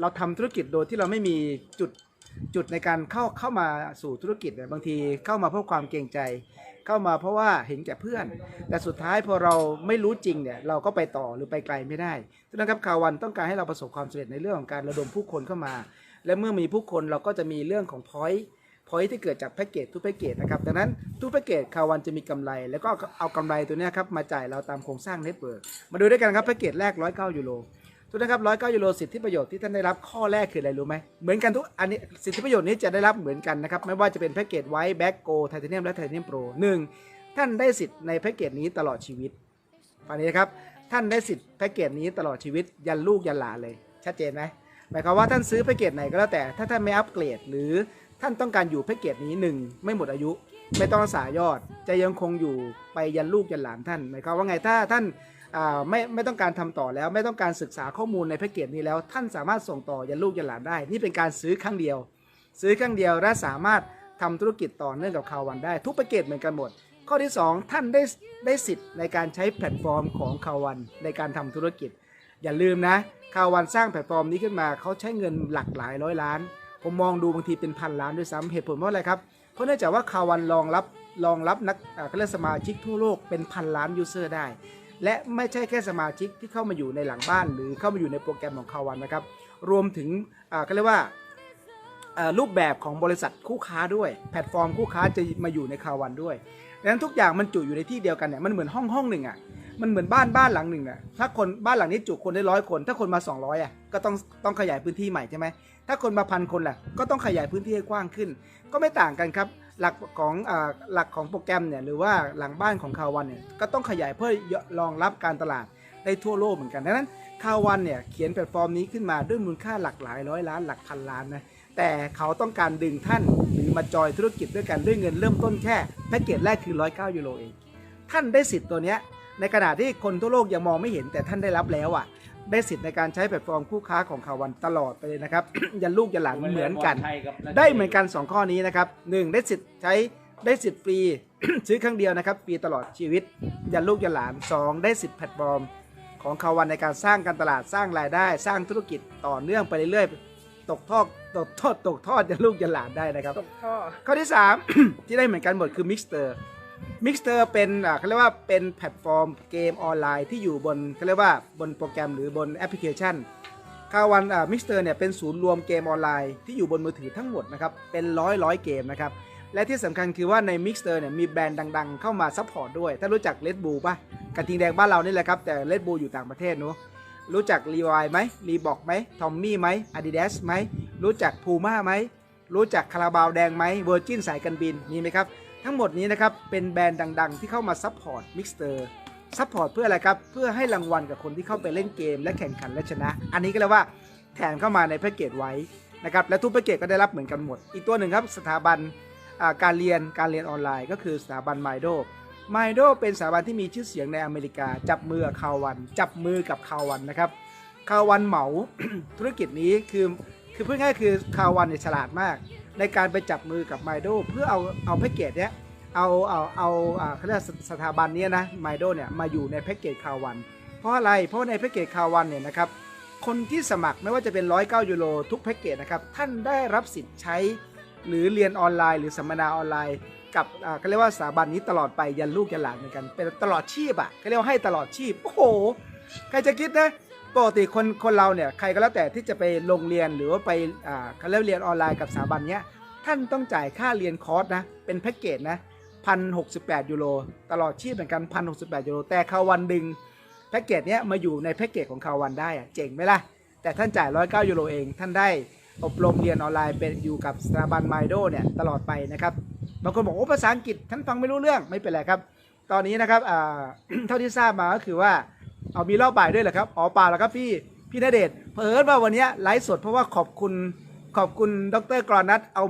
เราทำธุรกิจโดยที่เราไม่มีจุดจุดในการเข้าเข้ามาสู่ธุรกิจเนี่ยบางทีเข้ามาเพราะความเกรงใจ เข้ามาเพราะว่าเห็นแก่เพื่อน แต่สุดท้ายพอเราไม่รู้จริงเนี่ยเราก็ไปต่อหรือไปไกลไม่ได้ฉะนั้นครับคาวันต้องการให้เราประสบความสำเร็จในเรื่องของการระดมผู้คนเข้ามา และเมื่อมีผู้คนเราก็จะมีเรื่องของพอยต์พอยต์ที่เกิดจากแพ็กเกจทุกแพ็กเกจนะครับดังนั้นทุกแพ็กเกจคาวันจะมีกำไร แล้วก็เอาเอากำไรตัวเนี้ยครับมาจ่ายเราตามโครงสร้างเน็ตเวิร์กมาดูด้วยกันครับแพ็กเกจแรก109ยูโร ทุกท่านครับ109ยูโรสิทธิประโยชน์ที่ท่านได้รับข้อแรกคืออะไรรู้ไหมเหมือนกันทุกอันนี้สิทธิประโยชน์นี้จะได้รับเหมือนกันนะครับไม่ว่าจะเป็นแพ็กเกจไวท์แบ็กโกไทเทเนียมและไทเทเนียมโปรหนึ่งท่านได้สิทธิ์ในแพ็กเกจนี้ตลอดชีวิตฟังนี้นะครับท่านได้สิทธิ์แพ็กเกจนี้ตลอดชีวิตยันลูกยันหลานเลย ชัดเจนไหมหมายความว่าท่านซื้อแพ็กเกจไหนก็แล้วแต่ถ้าท่านไม่อัปเกรด หรือท่านต้องการอยู่แพ็กเกจนี้หนึ่งไม่หมดอายุ ไม่ต้องรักษายอด จะยังคงอยู่ไปยันลูกยันหลานท่าน หมายความว่าไงถ้าท่านอ่า ไม่ไม่ต้องการทำต่อแล้ว ไม่ต้องการศึกษาข้อมูลในแพ็กเกจนี้แล้ว ท่านสามารถส่งต่อยันลูกยันหลานได้ นี่เป็นการซื้อครั้งเดียว ซื้อครั้งเดียวและสามารถทำธุรกิจต่อเนื่องกับคาวันได้ ทุกแพ็กเกจเหมือนกันหมด ข้อที่ 2 ท่านได้ได้สิทธิ์ในการใช้แพลตฟอร์มของคาวันในการทำธุรกิจ อย่าลืมนะคาวันสร้างแพลตฟอร์มนี้ขึ้นมาเขาใช้เงินหลักหลายร้อยล้าน ผมมองดูบางทีเป็นพันล้านด้วยซ้ำเหตุผลเพราะอะไรครับเพราะเนื่องจากว่าคาวันรองรับรองรับนักเขาเรียกสมาชิกทั่วโลกเป็นพันล้านยูเซอร์ได้ และไม่ใช่แค่สมาชิกที่เข้ามาอยู่ในหลังบ้าน หรือเข้ามาอยู่ในโปรแกรมของคาวันนะครับ รวมถึงอ่าเขาเรียกว่ารูปแบบของบริษัทคู่ค้าด้วย แพลตฟอร์มคู่ค้าจะมาอยู่ในคาวันด้วยดังนั้นทุกอย่างมันจุอยู่ในที่เดียวกันเนี่ยมันเหมือนห้องห้องหนึ่งอะมันเหมือนบ้านบ้านหลังหนึ่งอะถ้าคนบ้านหลังนี้จุคนได้ร้อยคน ถ้าคนมา 200อะก็ต้องต้องขยายพื้นที่ใหม่ใช่ไหมถ้าคนมาพันคนแหละก็ต้องขยายพื้นที่ให้กว้างขึ้น ก็ไม่ต่างกันครับ หลักของอหลักของโปรแกรมเนี่ยหรือว่าหลังบ้านของคาวันเนี่ยก็ต้องขยายเพื่อรองรับการตลาดได้ทั่วโลกเหมือนกันดังนั้นคาวันเนี่ยเขียนแพลตฟอร์มนี้ขึ้นมาด้วยมูลค่าหลักหลายร้อยล้านหลักพันล้านนะแต่เขาต้องการดึงท่านหรือมาจอยธุรกิจด้วยกันด้วยเงินเริ่มต้นแค่แพ็กเกจแรกคือ 109 ยูโรเอง ท่านได้สิทธิ์ตัวเนี้ยในขณะที่คนทั่วโลกยังมองไม่เห็นแต่ท่านได้รับแล้วอะ ได้สิทธิ์ในการใช้แพลตฟอร์มคู่ค้าของคาวันตลอดไปเลยนะครับ ยันลูกยันหลานเหมือนกัน ได้เหมือนกัน 2 ข้อนี้นะครับหนึ่งได้สิทธิ์ใช้ได้สิทธิ์ฟรี ซื้อครั้งเดียวนะครับฟรีตลอดชีวิต ยันลูกยันหลาน 2 ได้สิทธิ์แพลตฟอร์มของคาวันในการสร้างการตลาดสร้างรายได้ สร้างธุรกิจต่อเนื่องไปเรื่อยๆตกทอดตกทอดตกทอดยันลูกยันหลานได้นะครับตกท่อข้อที่ 3 ที่ได้เหมือนกันหมดคือ Mixter Mixter เป็นอ่าเขาเรียกว่าเป็นแพลตฟอร์มเกมออนไลน์ที่อยู่บนเขาเรียกว่าบนโปรแกรมหรือบนแอปพลิเคชันคาวันอ่า Mixter เนี่ยเป็นศูนย์รวมเกมออนไลน์ที่อยู่บนมือถือทั้งหมดนะครับเป็นร้อยร้อยเกมนะครับและที่สำคัญคือว่าใน Mixter เนี่ยมีแบรนด์ดังๆ เข้ามาซัพพอร์ตด้วย ถ้ารู้จัก Red Bull ป่ะกระทิงแดงบ้านเรานี่แหละครับ แต่ Red Bull อยู่ต่างประเทศเนอะรู้จัก Levi ไหม Reebok ไหม Tommy ไหม Adidas ไหมรู้จัก Puma ไหมรู้จักคาราบาวแดงไหม Virgin สายการบินมีไหมครับ ทั้งหมดนี้นะครับเป็นแบรนด์ดัง ๆ ที่เข้ามาซัพพอร์ตมิกเตอร์ซัพพอร์ตเพื่ออะไรครับ เพื่อให้รางวัลกับคนที่เข้าไปเล่นเกม และแข่งขันและชนะ อันนี้ก็เรียกว่าแถมเข้ามาในแพ็กเกจไว้นะครับและทุกแพ็กเกจก็ได้รับเหมือนกันหมด อีกตัวหนึ่งครับสถาบันการเรียนการเรียนออนไลน์ ก็คือสถาบันไมโดไมโดเป็นสถาบันที่มีชื่อเสียงในอเมริกา จับมือกับคาวัน จับมือกับคาวันนะครับคาวันเหมาธุรกิจนี้คือคือพูดง่ายคือคาวันเนี่ยฉลาดมาก ในการไปจับมือกับไมโดเพื่อเอาเอาแพ็กเกจเนี้ยเอาเอาเอาเขาเรียกสถาบันเนี้ยนะไมโดเนี่ยมาอยู่ในแพ็กเกจคาวัน เพราะอะไรเพราะในแพ็กเกจคาวันเนี่ยนะครับคนที่สมัครไม่ว่าจะเป็น 109 ยูโรทุกแพ็กเกจนะครับท่านได้รับสิทธิ์ใช้ หรือเรียนออนไลน์ หรือสัมมนาออนไลน์ กับเขาเรียกว่าสถาบันนี้ตลอดไปยันลูกยันหลานเหมือนกันเป็นตลอดชีพอะเขาเรียกว่าให้ตลอดชีพโอ้โหใครจะคิดนะ ปกติคนคนเราเนี่ยใครก็แล้วแต่ที่จะไปลงเรียนหรือว่าไปอ่าเขาเรียกเรียนออนไลน์กับสถาบันเนี้ยท่านต้องจ่ายค่าเรียนคอร์สนะเป็นแพ็กเกจนะพันหกยูโรตลอดชีพเหมือนกันพันหกยูโรแต่คาวันดึงแพ็กเกจเนี้ยมาอยู่ในแพ็กเกจของคาวันได้อะเจ๋งไหมล่ะแต่ท่านจ่าย109ยูโรเองท่านได้อบรมเรียนออนไลน์เป็นอยู่กับสถาบันไมโดเนี่ยตลอดไปนะครับบางคนบอกโอ้ภาษาอังกฤษท่านฟังไม่รู้เรื่องไม่เป็นไรครับ ตอนนี้นะครับเท่าที่ทราบมาก็คือว่า เอามีรอบบ่ายด้วยเหรอครับอ๋อเปล่าแล้วครับพี่พี่ณเดชน์เผอิญว่าวันนี้ไลฟ์สดเพราะว่าขอบคุณขอบคุณดรกรนัทเอา